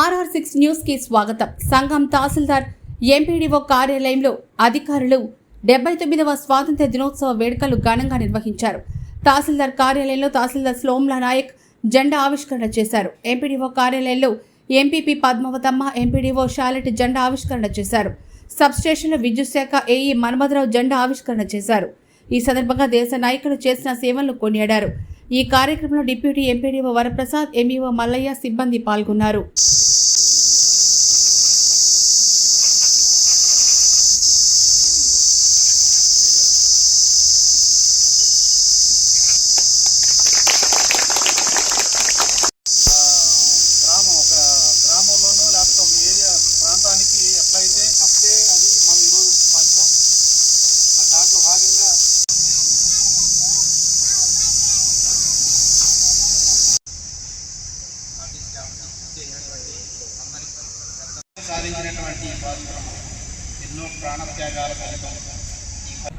RR six న్యూస్కి స్వాగతం. సంఘం తహసీల్దార్ ఎంపీడీఓ కార్యాలయంలో అధికారులు డెబ్బై తొమ్మిదవ స్వాతంత్ర్య దినోత్సవ వేడుకలు ఘనంగా నిర్వహించారు. తహసీల్దార్ కార్యాలయంలో తహసీల్దార్ స్లోమ్లా నాయక్ జెండా ఆవిష్కరణ చేశారు. ఎంపీడీఓ కార్యాలయంలో ఎంపీపీ పద్మావతమ్మ ఎంపీడీఓ షాలెట్ జెండా ఆవిష్కరణ చేశారు. సబ్స్టేషన్లో విద్యుత్ శాఖ ఏఈ మన్మధరావు జెండా ఆవిష్కరణ చేశారు. ఈ సందర్భంగా దేశ నాయకులు చేసిన సేవలను కొనియాడారు. ఈ కార్యక్రమంలో deputy MPDO Varaprasad MEO Mallaiah సిబ్బంది పాల్గొన్నారు. సాధించినటువంటి ఈ స్వాతంత్రం ఎన్నో ప్రాణత్యాగాల ఫలితం. ఈ ఫ-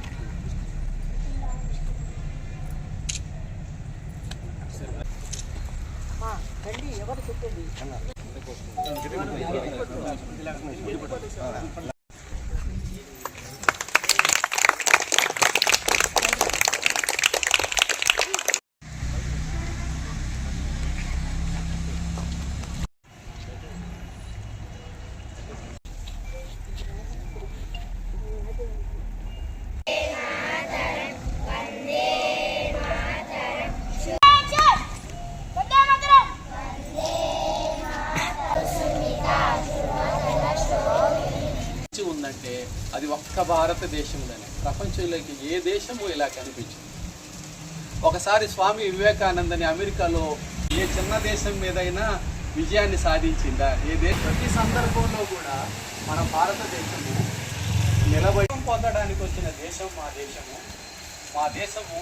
అది ఒక్క భారతదేశంలోనే. ప్రపంచంలోకి ఏ దేశము ఇలా కనిపించింది. ఒకసారి స్వామి వివేకానందని అమెరికాలో ఏ చిన్న దేశం మీదైనా విజయాన్ని సాధించిందా? ఏ దే ప్రతి సందర్భంలో కూడా మన భారతదేశము నిలబడి పొందడానికి వచ్చిన దేశం మా దేశము. మా దేశము